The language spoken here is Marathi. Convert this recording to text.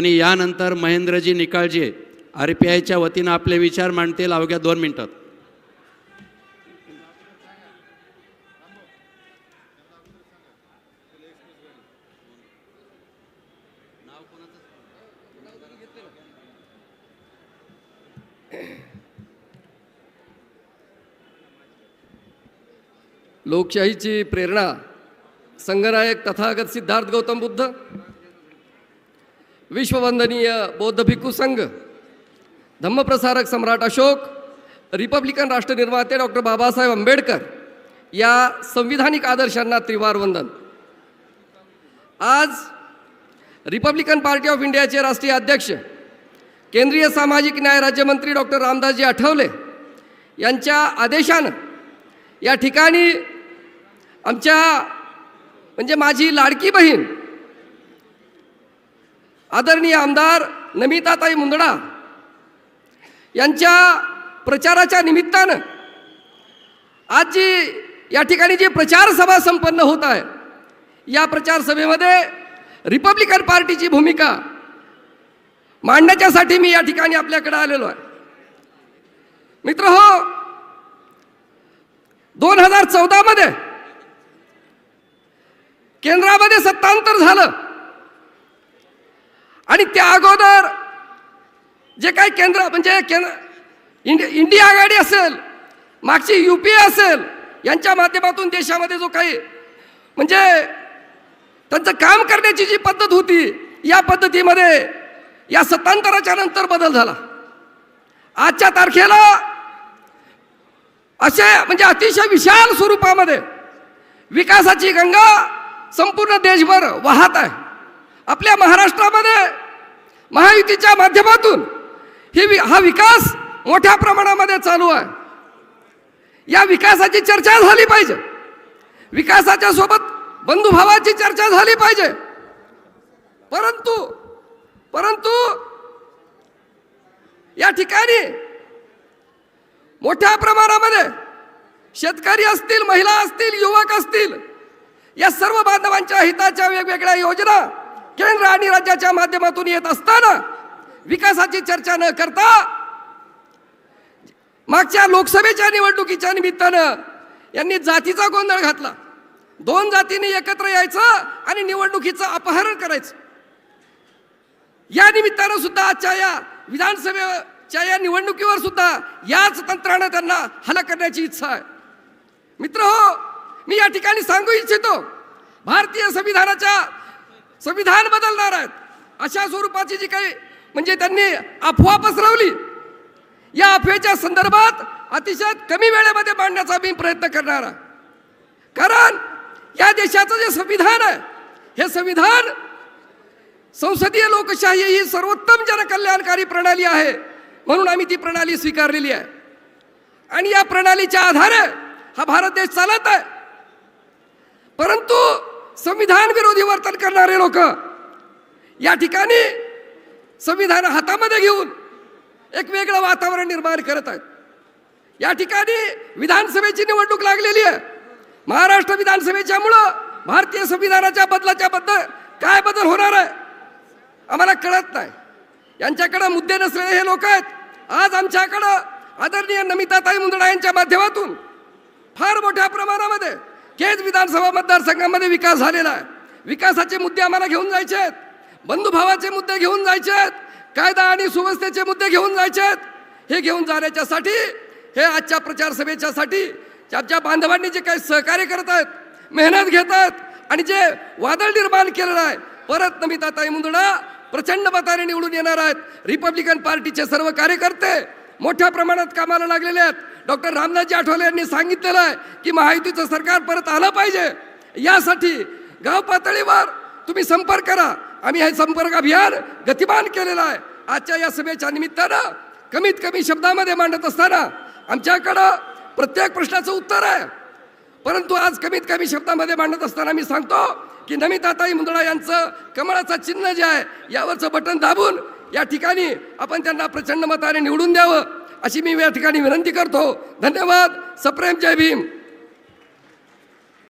आणि यानंतर महेंद्रजी निकाळजे आर पी आयच्या वतीनं आपले विचार मांडतील अवघ्या दोन मिनिटात. लोकशाहीची प्रेरणा संघनायक तथागत सिद्धार्थ गौतम बुद्ध विश्ववंदनीय बौद्ध भिक्खू संघ धम्मप्रसारक सम्राट अशोक रिपब्लिकन राष्ट्रनिर्माते डॉक्टर बाबासाहेब आंबेडकर या संविधानिक आदर्शांना त्रिवार वंदन आज रिपब्लिकन पार्टी ऑफ इंडियाचे राष्ट्रीय अध्यक्ष केंद्रीय सामाजिक न्याय राज्यमंत्री डॉक्टर रामदासजी आठवले यांच्या आदेशानं या ठिकाणी आमच्या म्हणजे माझी लाडकी बहीण आदरणीय आमदार नमिताताई मुंदडा यांच्या प्रचाराच्या निमित्तानं आज जी या ठिकाणी जी प्रचार सभा संपन्न होत आहे या प्रचार सभेमध्ये रिपब्लिकन पार्टीची भूमिका मांडण्याच्यासाठी मी या ठिकाणी आपल्याकडे आलेलो आहे. मित्र हो दोन हजार चौदामध्ये केंद्रामध्ये सत्तांतर झालं. आणि त्या अगोदर जे काही केंद्र म्हणजे केंद्र इंडि इंडिया आघाडी असेल मागची यू पी ए असेल यांच्या माध्यमातून देशामध्ये जो काही म्हणजे त्यांचं काम करण्याची जी पद्धत होती या पद्धतीमध्ये या सत्तांतराच्या नंतर बदल झाला. आजच्या तारखेला असे म्हणजे अतिशय विशाल स्वरूपामध्ये विकासाची गंगा संपूर्ण देशभर वाहत आहे. आपल्या महाराष्ट्रामध्ये महायुतीच्या माध्यमातून ही वि- हा विकास मोठ्या प्रमाणामध्ये चालू आहे. या विकासाची चर्चा झाली पाहिजे. विकासाच्या सोबत बंधुभावाची चर्चा झाली पाहिजे. परंतु परंतु या ठिकाणी मोठ्या प्रमाणामध्ये शेतकरी असतील महिला असतील युवक असतील या सर्व बांधवांच्या हिताच्या वेगवेगळ्या योजना केंद्र आणि राज्याच्या माध्यमातून येत असताना विकासाची चर्चा न करता मागच्या लोकसभेच्या निवडणुकीच्या निमित्तानं यांनी जातीचा गोंधळ घातला. दोन जातीने एकत्र यायचं आणि निवडणुकीचं अपहरण करायचं. या निमित्तानं सुद्धा आजच्या या विधानसभेच्या या निवडणुकीवर सुद्धा याच तंत्रानं त्यांना हल्ला करण्याची इच्छा आहे. मित्र हो मी या ठिकाणी सांगू इच्छितो भारतीय संविधानाच्या संविधान बदलणार आहेत. अशा स्वरूपाची जी काही म्हणजे त्यांनी अफवा पसरवली या अफवेच्या संदर्भात अतिशय कमी वेळेमध्ये मांडण्याचा मी प्रयत्न करणार आहे. कारण या देशाचं जे संविधान आहे हे संविधान संसदीय लोकशाही ही सर्वोत्तम जनकल्याणकारी प्रणाली आहे म्हणून आम्ही ती प्रणाली स्वीकारलेली आहे. आणि या प्रणालीच्या आधारे हा भारत देश चालत आहे. परंतु संविधान विरोधी वर्तन करणारे लोक या ठिकाणी संविधान हातामध्ये घेऊन एक वेगळं वातावरण निर्माण करत आहेत. या ठिकाणी विधानसभेची निवडणूक लागलेली आहे. महाराष्ट्र विधानसभेच्यामुळं भारतीय संविधानाच्या बदलाच्या बद्दल काय बदल होणार आहे आम्हाला कळत नाही. यांच्याकडं मुद्दे नसलेले हे लोक आहेत. आज आमच्याकडं आदरणीय नमिताताई मुंदडा यांच्या माध्यमातून फार मोठ्या प्रमाणामध्ये केज विधानसभा मतदारसंघामध्ये विकास झालेला आहे. विकासाचे मुद्दे आम्हाला घेऊन जायचे आहेत. बंधुभावाचे मुद्दे घेऊन जायचे आहेत. कायदा आणि सुव्यवस्थेचे मुद्दे घेऊन जायचे आहेत. हे घेऊन जाण्याच्यासाठी हे आजच्या प्रचार सभेच्यासाठी आमच्या बांधवांनी जे काही सहकार्य करत आहेत मेहनत घेत आहेत आणि जे वादळ निर्माण केलेलं आहे परत नमिताताई मुंदडा प्रचंड मताने निवडून येणार आहेत. रिपब्लिकन पार्टीचे सर्व कार्यकर्ते मोठ्या प्रमाणात कामाला लागलेले आहेत. डॉक्टर रामनाथजी आठवले यांनी सांगितलेलं आहे की महायुतीचं सरकार परत आलं पाहिजे. यासाठी गाव पातळीवर तुम्ही संपर्क करा. आम्ही हे संपर्क अभियान गतिमान केलेलं आहे. आजच्या या सभेच्या निमित्तानं कमीत कमी शब्दामध्ये मांडत असताना आमच्याकडं प्रत्येक प्रश्नाचं उत्तर आहे. परंतु आज कमीत कमी शब्दामध्ये मांडत असताना मी सांगतो की नमिताताई मुंदडा यांचं कमळाचं चिन्ह जे आहे यावरचं बटन दाबून या ठिकाणी आपण त्यांना प्रचंड मताने निवडून द्यावं. अशी मी या ठिकाणी विनंती करतो. धन्यवाद. सप्रेम जय भीम.